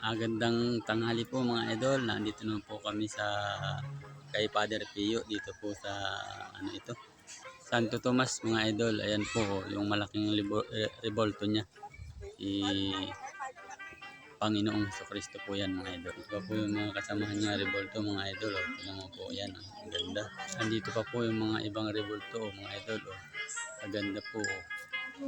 Agandang tanghali po mga idol. Nandito naman po kami sa kay Father Pio dito po sa ano ito. Santo Tomas mga idol. Ayan po yung malaking eh, revolto niya. Si Panginoong Hesus Kristo po yan mga idol. Ito po yung mga kasamahan niya revolto mga idol. Oh. Tingnan mo po yan. Oh. Ang ganda. Andito pa po yung mga ibang revolto oh, mga idol. Oh. Ang ganda po.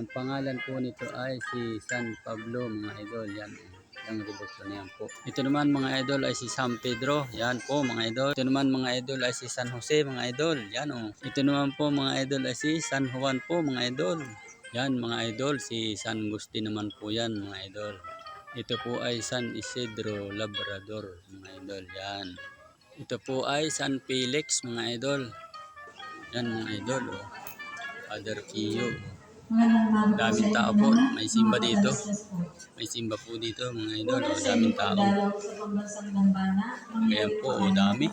Ang pangalan po nito ay si San Pablo mga idol. Yan. oh. Ang revolto na yan po. Ito naman mga idol ay si San Pedro. Yan po mga idol. Ito naman mga idol ay si San Jose mga idol. Yan oh. Ito naman po mga idol ay si San Juan po mga idol. Yan mga idol. Si San Agustin naman po yan mga idol. Ito po ay San Isidro Labrador mga idol. Yan. Ito po ay San Felix mga idol. Yan mga idol. Oh. Father Pio. Daming tao po. May simba dito. May simba po dito mga idol. Oh. Daming tao. Kaya po, oh, dami.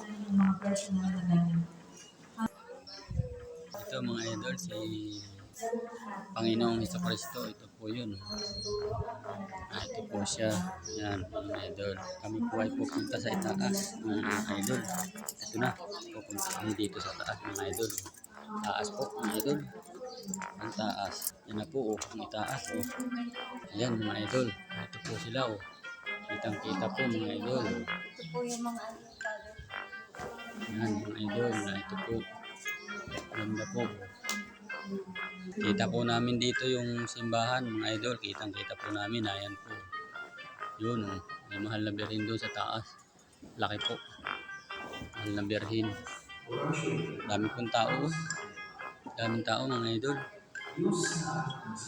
Ito mga idol, si Panginoong Hesus Kristo. Ito po yun. Ah, ito po siya. Yan, mga idol. Kami po ay pupunta sa itaas, mga idol. Ito na, pupunta kami dito sa taas, mga idol. Taas po, mga idol. Ang taas. Yan na po, oh, ang itaas, oh. Ayan, mga idol. Ito po sila, oh. Kitang-kita po, mga idol. Ito po yung mga father. Yan, mga idol. Na ito po. Ganda po. Kita po namin dito yung simbahan, mga idol. Kitang kita po namin. Ayan po. Yun, oh. May mahal na birhin doon sa taas. Laki po. Mahal na birhin. Dami pong tao. oh. Daming tao, mga idol.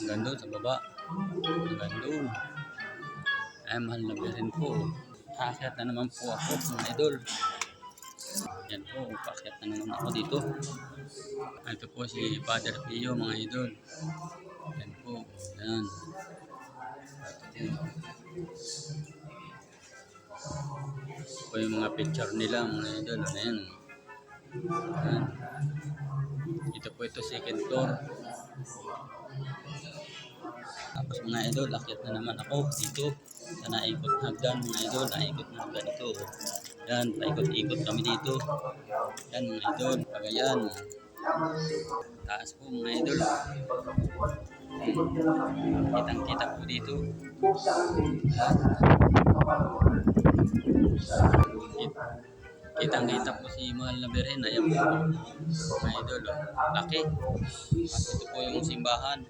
Hanggang doon sa baba. Hanggang doon. Ay, mahal na birhin po. Akyat na naman po ako, mga idol. Yan po, pakyat na naman ako dito. Ito po si Father Pio, mga idol. Yan po, yan. Ito po. Yung mga picture nila, mga idol. Ano yan? Yan. Ito po ito second floor. Tapos mga idol, akyat na naman ako dito. Sa naikot na hagdan, mga idol. Naikot na hagdan ito. Yan, paikot-ikot kami dito. Yan mga idol, pagayan. Taas po mga idol. Kitang-kita po dito. Yan. Kitang-kita po si Mahal na Birhen. Ayan po. Mga idol. oh. Laki. Ito po yung simbahan.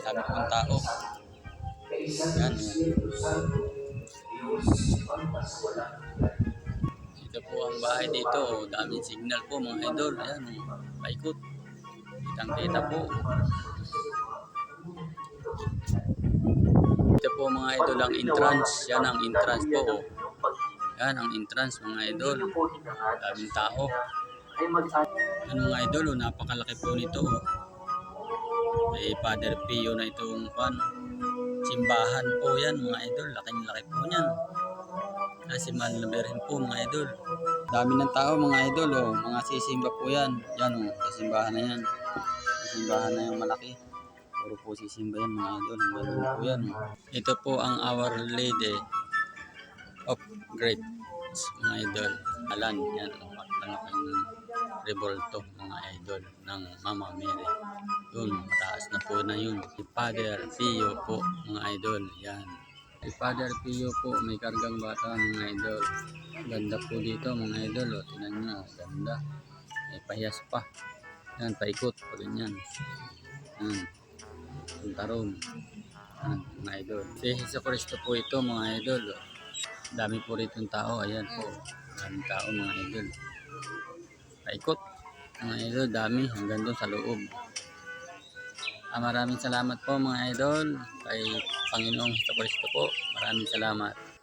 Dami pong tao. Yan. Ito po ang bahay dito. Daming signal po mga idol. Ayan. Paikot. Kitang-kita po. Ito po mga idol ang entrance. Yan ang entrance po. oh. Yan ang entrance mga idol. Daming tao. Yan mga idol, oh, napakalaki po nito. Oh. May Father Pio na itong pan. Simbahan po yan mga idol. Laking laki po niyan. Kasi mahal na berhin po mga idol. Dami ng tao mga idol. Oh. Mga sisimba po yan. Yan oh, sa simbahan na yan. Sa simbahan na yung malaki. Puro po sisimba yan mga idol. Ang po yan. oh. Ito po ang Our Lady Great mga idol. Alan, yan ang malaking revolto mga idol ng Mama Mary. Yun, mataas na po na yun. Si Father Pio po mga idol. Yan. Si Father Pio po may kargang bata mga idol. Ganda po dito mga idol. O, tinan nyo, ganda. May pahiyas pa. Yan, paikot pa rin yan. Punta roon. Yan, mga idol. Si Jesu Cristo po ito mga idol. O. Dami po rito tao. Ayan po. Daming tao mga idol. Paikot. Mga idol, dami. Hanggang doon sa loob. Ah, maraming salamat po mga idol. Kay Panginoong Kristo po. Maraming salamat.